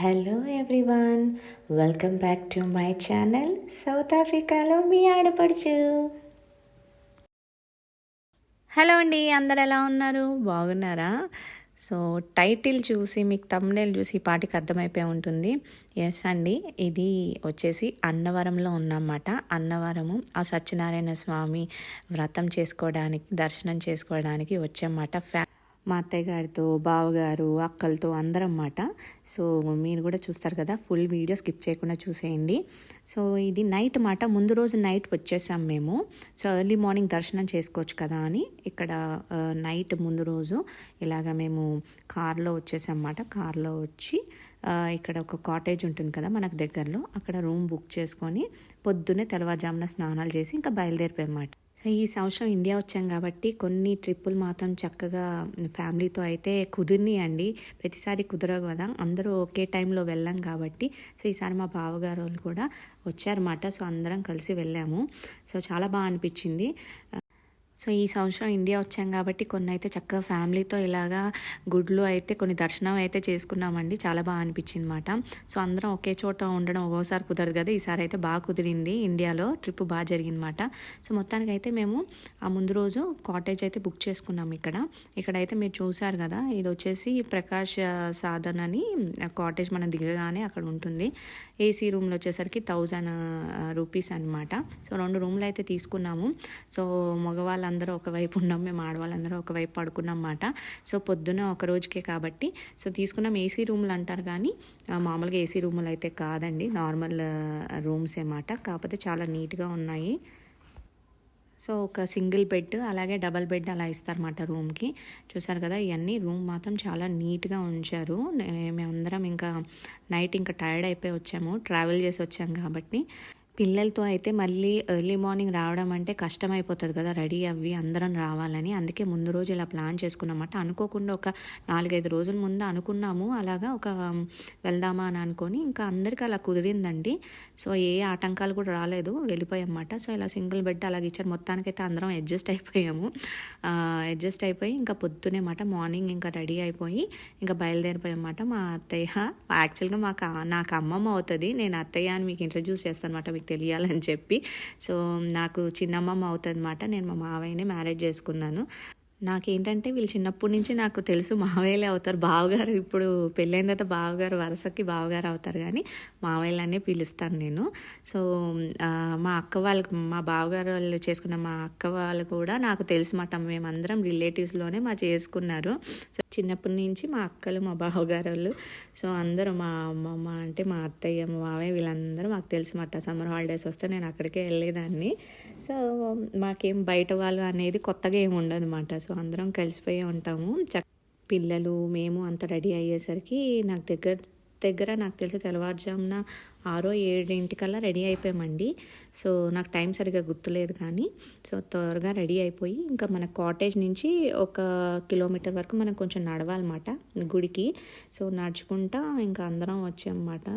Hello everyone welcome back to my channel south ఆఫ్రికాలో మీ ఆడపడుచు. హలో అండి అందరు ఎలా ఉన్నారు? బాగున్నారా? సో టైటిల్ చూసి మీకు తమ్నేల్ చూసి ఈ పాటికి అర్థమైపోయి ఉంటుంది. ఎస్ అండి ఇది వచ్చేసి అన్నవరంలో ఉన్నమాట అన్నవరము ఆ సత్యనారాయణ స్వామి వ్రతం చేసుకోవడానికి దర్శనం చేసుకోవడానికి వచ్చామాట. ఫ్యా మా అత్తయ్య గారితో బావగారు అక్కలతో అందరం అన్నమాట సో మీరు కూడా చూస్తారు కదా ఫుల్ వీడియో స్కిప్ చేయకుండా చూసేయండి. సో ఇది నైట్ మాట ముందు రోజు నైట్ వచ్చేసాం మేము. సో ఎర్లీ మార్నింగ్ దర్శనం చేసుకోవచ్చు కదా అని ఇక్కడ నైట్ ముందు రోజు ఇలాగ మేము కార్లో వచ్చేసామన్నమాట కార్లో వచ్చి ఇక్కడ ఒక కాటేజ్ ఉంటుంది కదా మనకు దగ్గరలో. అక్కడ రూమ్ బుక్ చేసుకొని పొద్దున్నే తెల్లవారుజామున స్నానాలు చేసి ఇంకా బయలుదేరిపోయామాట సో ఈ సంవత్సరం ఇండియా వచ్చాం కాబట్టి కొన్ని ట్రిప్పులు మాత్రం చక్కగా ఫ్యామిలీతో అయితే కుదిరినాయండి. ప్రతిసారి కుదరవు కదా. అందరూ ఒకే టైంలో వెళ్ళాం కాబట్టి సో ఈసారి మా బావగారు వాళ్ళు కూడా వచ్చారన్నమాట. సో అందరం కలిసి వెళ్ళాము. సో చాలా బాగా అనిపించింది. సో ఈ సంవత్సరం ఇండియా వచ్చాం కాబట్టి కొన్ని అయితే చక్కగా ఫ్యామిలీతో ఇలాగా గుడ్లు అయితే కొన్ని దర్శనం అయితే చేసుకున్నామండి. చాలా బాగా అనిపించింది అనమాట సో అందరం ఒకే చోట ఉండడం ఒక్కోసారి కుదరదు కదా. ఈసారి అయితే బాగా కుదిరింది ఇండియాలో ట్రిప్ బాగా జరిగిందన్నమాట. సో మొత్తానికి అయితే మేము ఆ ముందు రోజు కాటేజ్ అయితే బుక్ చేసుకున్నాం ఇక్కడ. ఇక్కడైతే మీరు చూసారు కదా ఇది వచ్చేసి ప్రకాష్ సాధన్ అని కాటేజ్ మనం దిగగానే అక్కడ ఉంటుంది. ఏసీ రూమ్లో వచ్చేసరికి థౌజండ్ రూపీస్ అనమాట సో రెండు రూమ్లు అయితే తీసుకున్నాము. సో మగవాళ్ళ మగవాళ్ళందరూ ఒకవైపు ఉన్నాం మేము ఆడవాళ్ళందరూ ఒకవైపు పడుకున్నాం అన్నమాట సో పొద్దున ఒక రోజుకే కాబట్టి సో తీసుకున్నాం ఏసీ రూమ్లు అంటారు కానీ మామూలుగా ఏసీ రూములు అయితే కాదండి. నార్మల్ రూమ్స్ అన్నమాట కాకపోతే చాలా నీట్గా ఉన్నాయి. సో ఒక సింగిల్ బెడ్ అలాగే డబల్ బెడ్ అలా ఇస్తారన్నమాట రూమ్కి. చూసారు కదా ఇవన్నీ రూమ్ మాత్రం చాలా నీట్గా ఉంచారు. మేమందరం ఇంకా నైట్ ఇంకా టైర్డ్ అయిపోయి వచ్చాము. ట్రావెల్ చేసి వచ్చాం కాబట్టి. పిల్లలతో అయితే మళ్ళీ ఎర్లీ మార్నింగ్ రావడం అంటే కష్టం అయిపోతుంది కదా రెడీ అవ్వి అందరం రావాలని. అందుకే ముందు రోజు ఇలా ప్లాన్ చేసుకున్నామట. అనుకోకుండా ఒక నాలుగైదు రోజుల ముందు అనుకున్నాము. అలాగా ఒక వెళ్దామా అని అనుకొని ఇంకా అందరికీ అలా కుదిరిందండి. సో ఏ ఆటంకాలు కూడా రాలేదు. వెళ్ళిపోయామన్నమాట. సో ఇలా సింగిల్ బెడ్ అలాగే ఇచ్చారు. మొత్తానికైతే అందరం అడ్జస్ట్ అయిపోయాము. అడ్జస్ట్ అయిపోయి ఇంకా పొద్దునే మాట మార్నింగ్ ఇంకా రెడీ అయిపోయి ఇంకా బయలుదేరిపోయామన్నమాట మా అత్తయ్య. యాక్చువల్గా మాకు నాకు అమ్మమ్మ అవుతుంది. నేను అత్తయ్య అని మీకు ఇంట్రడ్యూస్ చేస్తాను అనమాట మీకు తెలియాలని చెప్పి. సో నాకు చిన్నమ్మమ్మ అవుతుందన్నమాట నేను మా మావయ్యనే మ్యారేజ్ చేసుకున్నాను. నాకేంటంటే వీళ్ళు చిన్నప్పటి నుంచి నాకు తెలుసు మావయ్యలే అవుతారు. బావగారు ఇప్పుడు పెళ్ళైన తర్వాత బావగారు వరుసకి బావగారు అవుతారు కానీ మావయ్యలనే పిలుస్తాను నేను. సో మా అక్క వాళ్ళకి మా బావగారు వాళ్ళు చేసుకున్న మా అక్క వాళ్ళు కూడా నాకు తెలుసు మాట మేమందరం రిలేటివ్స్లోనే మా చేసుకున్నారు. సో చిన్నప్పటి నుంచి మా అక్కలు మా బావగారు సో అందరూ మా అమ్మమ్మ అంటే మా అత్తయ్య మా మావయ్య వీళ్ళందరూ మాకు తెలుసు మాట సమ్మర్ హాలిడేస్ వస్తే నేను అక్కడికే వెళ్ళేదాన్ని. సో మాకేం బయట వాళ్ళు అనేది కొత్తగా ఏమి ఉండదు అనమాట సో అందరం కలిసిపోయి ఉంటాము. చక్క పిల్లలు మేము అంత రెడీ అయ్యేసరికి నాకు దగ్గర దగ్గర నాకు తెలిసి తెల్లవారుజామున ఆరో ఏడింటికల్లా రెడీ అయిపోయామండి. సో నాకు టైం సరిగా గుర్తులేదు కానీ సో త్వరగా రెడీ అయిపోయి ఇంకా మన కాటేజ్ నుంచి ఒక కిలోమీటర్ వరకు మనం కొంచెం నడవాలన్నమాట గుడికి. సో నడుచుకుంటా ఇంకా అందరం వచ్చామన్నమాట.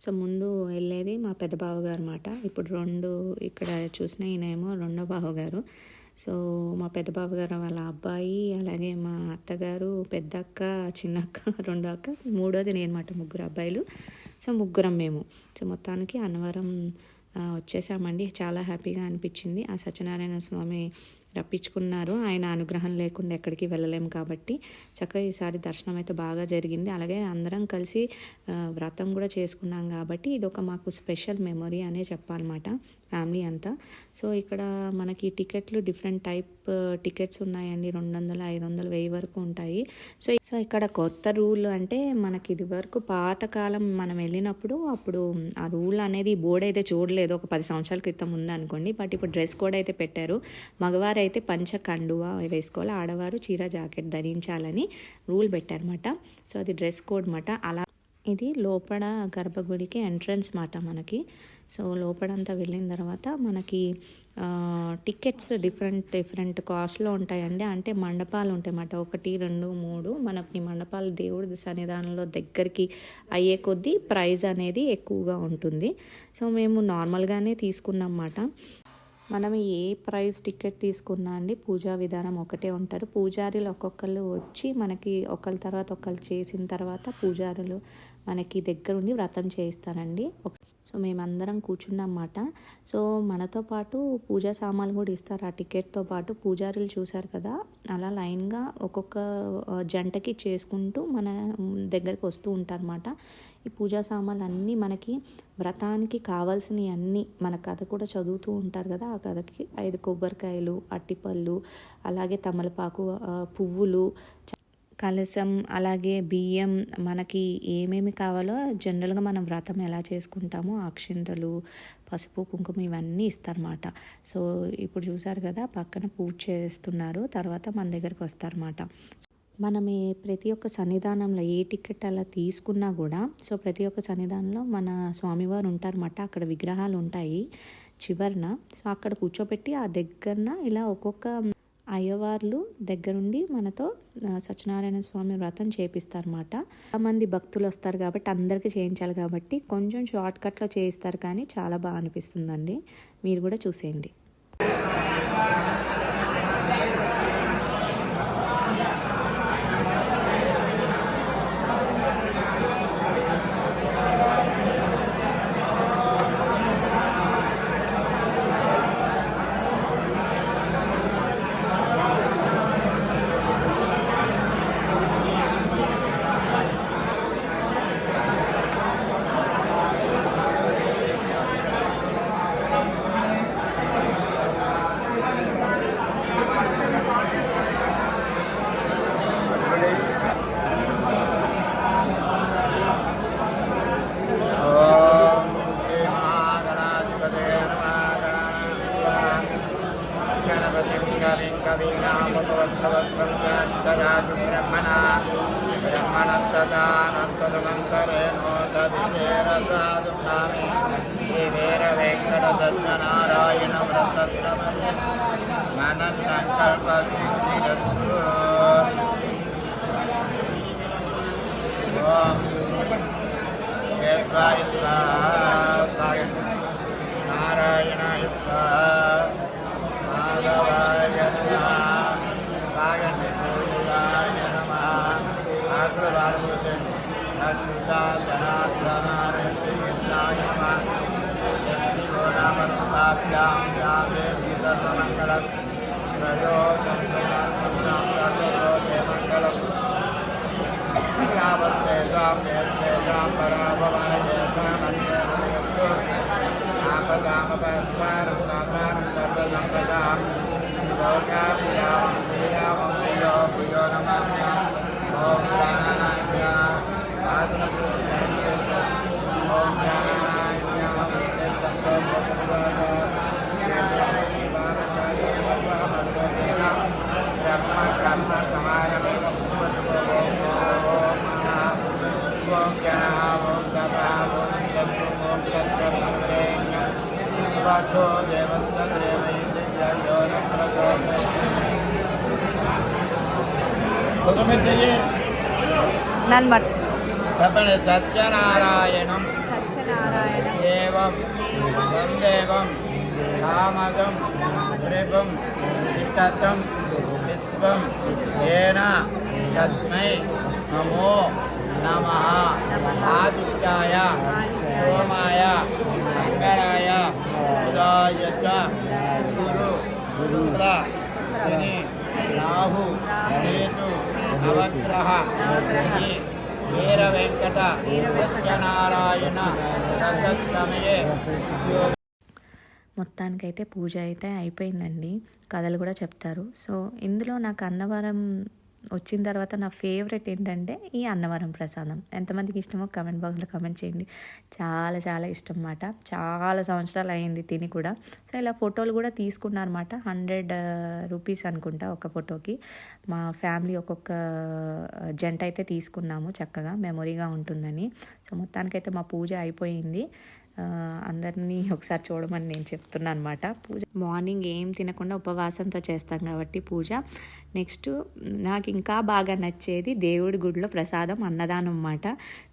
సో ముందు వెళ్ళేది మా పెద్ద బావగారు అనమాట ఇప్పుడు రెండు ఇక్కడ చూసిన ఈయనేమో రెండో బావగారు. సో మా పెద్ద బావగారు వాళ్ళ అబ్బాయి అలాగే మా అత్తగారు పెద్ద అక్క చిన్న అక్క రెండో అక్క మూడోది నేను అనమాట ముగ్గురు అబ్బాయిలు. సో ముగ్గురం మేము. సో మొత్తానికి అన్నవరం వచ్చేసామండి. చాలా హ్యాపీగా అనిపించింది. ఆ సత్యనారాయణ స్వామి రప్పించుకున్నారు. ఆయన అనుగ్రహం లేకుండా ఎక్కడికి వెళ్ళలేము కాబట్టి చక్కగా ఈసారి దర్శనం అయితే బాగా జరిగింది. అలాగే అందరం కలిసి వ్రతం కూడా చేసుకున్నాం కాబట్టి ఇది ఒక మాకు స్పెషల్ మెమొరీ అనే చెప్పాలన్నమాట ఫ్యామిలీ అంతా. సో ఇక్కడ మనకి టికెట్లు డిఫరెంట్ టైప్ టికెట్స్ ఉన్నాయండి. రెండు వందలు ఐదు వందలు వెయ్యి వరకు ఉంటాయి. సో సో ఇక్కడ కొత్త రూల్ అంటే మనకి ఇది వరకు పాతకాలం మనం వెళ్ళినప్పుడు అప్పుడు ఆ రూల్ అనేది బోర్డు అయితే చూడలేదు. ఒక పది సంవత్సరాల క్రితం ఉందనుకోండి. బట్ ఇప్పుడు డ్రెస్ కోడ్ అయితే పెట్టారు. మగవారు అయితే పంచ కండువా వేసుకోవాలి. ఆడవారు చీర జాకెట్ ధరించాలని రూల్ పెట్టారన్నమాట. సో అది డ్రెస్ కోడ్ మాట అలా ఇది లోపల గర్భగుడికి ఎంట్రన్స్ మాట మనకి. సో లోపలంతా వెళ్ళిన తర్వాత మనకి టికెట్స్ డిఫరెంట్ డిఫరెంట్ కాస్ట్లో ఉంటాయండి. అంటే మండపాలు ఉంటాయన్నమాట ఒకటి రెండు మూడు. మనకి మండపాలు దేవుడి సన్నిధానంలో దగ్గరికి అయ్యే కొద్దీ ప్రైజ్ అనేది ఎక్కువగా ఉంటుంది. సో మేము నార్మల్గానే తీసుకున్నాం అన్నమాట. మనం ఏ ప్రైస్ టికెట్ తీసుకున్నా అండి పూజా విధానం ఒకటే ఉంటారు. పూజారులు ఒక్కొక్కరు వచ్చి మనకి ఒకరి తర్వాత ఒకరు చేసిన తర్వాత పూజారులు మనకి దగ్గరుండి వ్రతం చేయిస్తారండి. సో మేమందరం కూర్చున్నమాట. సో మనతో పాటు పూజా సామాన్లు కూడా ఇస్తారు. ఆ టికెట్తో పాటు పూజారులు చూశారు కదా అలా లైన్గా ఒక్కొక్క జంటకి చేసుకుంటూ మన దగ్గరికి వస్తూ ఉంటారన్నమాట. ఈ పూజా సామాన్లు అన్నీ మనకి వ్రతానికి కావాల్సినవి అన్నీ మన కథ కూడా చదువుతూ ఉంటారు కదా ఆ కథకి ఐదు కొబ్బరికాయలు అట్టిపళ్ళు అలాగే తమలపాకు పువ్వులు కలసం అలాగే బియ్యం మనకి ఏమేమి కావాలో జనరల్గా మనం వ్రతం ఎలా చేసుకుంటామో అక్షింతలు పసుపు కుంకుమ ఇవన్నీ ఇస్తారన్నమాట. సో ఇప్పుడు చూసారు కదా పక్కన పూజ చేస్తున్నారు తర్వాత మన దగ్గరికి వస్తారన్నమాట. మనం ప్రతి ఒక్క సన్నిధానంలో ఏ టికెట్ అలా తీసుకున్నా కూడా సో ప్రతి ఒక్క సన్నిధానంలో మన స్వామివారు ఉంటారన్నమాట. అక్కడ విగ్రహాలు ఉంటాయి చివరన. సో అక్కడ కూర్చోబెట్టి ఆ దగ్గరన ఇలా ఒక్కొక్క అయ్యవార్లు దగ్గరుండి మనతో సత్యనారాయణ స్వామి వ్రతం చేపిస్తారన్నమాట. మంది భక్తులు వస్తారు కాబట్టి అందరికీ చేయించాలి కాబట్టి కొంచెం షార్ట్ కట్లో చేయిస్తారు కానీ చాలా బాగా అనిపిస్తుందండి. మీరు కూడా చూసేయండి. సత్యనారాయణ వ్రతస్తమని మన సంకల్ప సిద్ధిరస్తు ఓం ఏకాయుక్త బట్ చెప్పండి సత్యనారాయణం. సత్యనారాయణ. ఏవం. వందేవం కామదం. త్రిభం. వితతం విశ్వం. ఏన. తస్మై. నమో నమ. ఆదిత్యాయ. సోమాయ. మంగళాయ. ఉదాయ చ గురు. శుక్ర. శని. రాహు. కేతు. నవగ్రహ శని వీర వెంకట సత్యనారాయణ మొత్తానికైతే పూజ అయితే అయిపోయిందండి. కథలు కూడా చెప్తారు. సో ఇందులో నాకు అన్నవరం వచ్చిన తర్వాత నా ఫేవరెట్ ఏంటంటే ఈ అన్నవరం ప్రసాదం. ఎంతమందికి ఇష్టమో కమెంట్ బాక్స్లో కమెంట్ చేయండి. చాలా చాలా ఇష్టం అన్నమాట. చాలా సంవత్సరాలు అయింది తిని కూడా. సో ఇలా ఫోటోలు కూడా తీసుకున్నారన్నమాట హండ్రెడ్ రూపీస్ అనుకుంటా ఒక ఫోటోకి. మా ఫ్యామిలీ ఒక్కొక్క జంట అయితే తీసుకున్నాము చక్కగా. మెమొరీగా ఉంటుందని. సో మొత్తానికైతే మా పూజ అయిపోయింది. అందరినీ ఒకసారి చూడమని నేను చెప్తున్నా అనమాట పూజ మార్నింగ్ ఏం తినకుండా ఉపవాసంతో చేస్తాం కాబట్టి పూజ. నెక్స్ట్ నాకు ఇంకా బాగా నచ్చేది దేవుడి గుడిలో ప్రసాదం అన్నదానం అన్నమాట.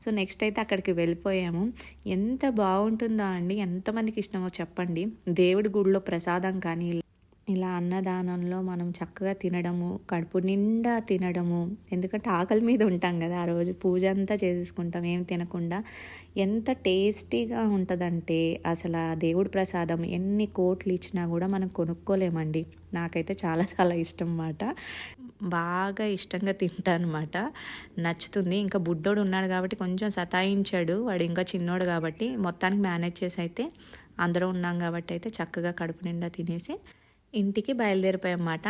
సో నెక్స్ట్ అయితే అక్కడికి వెళ్ళిపోయాము. ఎంత బాగుంటుందో అండి ఎంతమందికి ఇష్టమో చెప్పండి. దేవుడి గుడిలో ప్రసాదం కానీ ఇలా అన్నదానంలో మనం చక్కగా తినడము కడుపు నిండా తినడము ఎందుకంటే ఆకలి మీద ఉంటాం కదా ఆ రోజు పూజ అంతా చేసేసుకుంటాం ఏం తినకుండా. ఎంత టేస్టీగా ఉంటుందంటే అసలు ఆ దేవుడి ప్రసాదం ఎన్ని కోట్లు ఇచ్చినా కూడా మనం కొనుక్కోలేమండి. నాకైతే చాలా చాలా ఇష్టం అన్నమాట. బాగా ఇష్టంగా తింటాను అనమాట నచ్చుతుంది. ఇంకా బుడ్డోడు ఉన్నాడు కాబట్టి కొంచెం సతాయించాడు. వాడు ఇంకా చిన్నోడు కాబట్టి మొత్తానికి మేనేజ్ చేసి అయితే అందరూ ఉన్నాం కాబట్టి అయితే చక్కగా కడుపు నిండా తినేసి ఇంటికి బయలుదేరిపోయామాట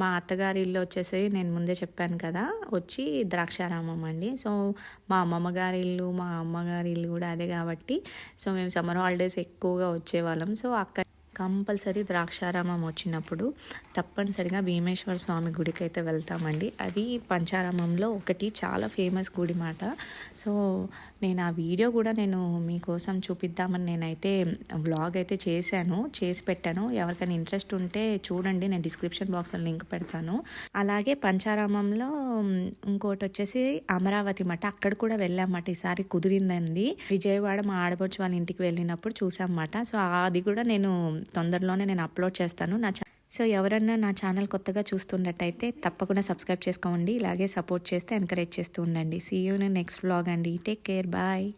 మా అత్తగారి ఇల్లు వచ్చేసి నేను ముందే చెప్పాను కదా వచ్చి ద్రాక్షారామం అండి. సో మా అమ్మమ్మ గారి ఇల్లు మా అమ్మగారి ఇల్లు కూడా అదే కాబట్టి. సో మేము సమ్మర్ హాలిడేస్ ఎక్కువగా వచ్చేవాళ్ళం. సో అక్కడ కంపల్సరీ ద్రాక్షారామం వచ్చినప్పుడు తప్పనిసరిగా భీమేశ్వర స్వామి గుడికి అయితే వెళ్తామండి. అది పంచారామంలో ఒకటి చాలా ఫేమస్ గుడి మాట. సో నేను ఆ వీడియో కూడా నేను మీకోసం చూపిద్దామని నేనైతే వ్లాగ్ అయితే చేశాను చేసి పెట్టాను. ఎవరికైనా ఇంట్రెస్ట్ ఉంటే చూడండి నేను డిస్క్రిప్షన్ బాక్స్లో లింక్ పెడతాను. అలాగే పంచారామంలో ఇంకోటి వచ్చేసి అమరావతి మాట. అక్కడ కూడా వెళ్ళామట ఈసారి కుదిరిందండి. విజయవాడ మా ఆడపడుచు వాళ్ళ ఇంటికి వెళ్ళినప్పుడు చూసామన్నమాట సో అది కూడా నేను తొందరలోనే నేను అప్లోడ్ చేస్తాను. నా సో ఎవరన్నా నా ఛానల్ కొత్తగా చూస్తున్నట్టయితే తప్పకుండా సబ్స్క్రైబ్ చేసుకోండి. ఇలాగే సపోర్ట్ చేస్తే ఎంకరేజ్ చేస్తూ ఉండండి. సీ యూ నెక్స్ట్ వ్లాగ్ అండి. Take care bye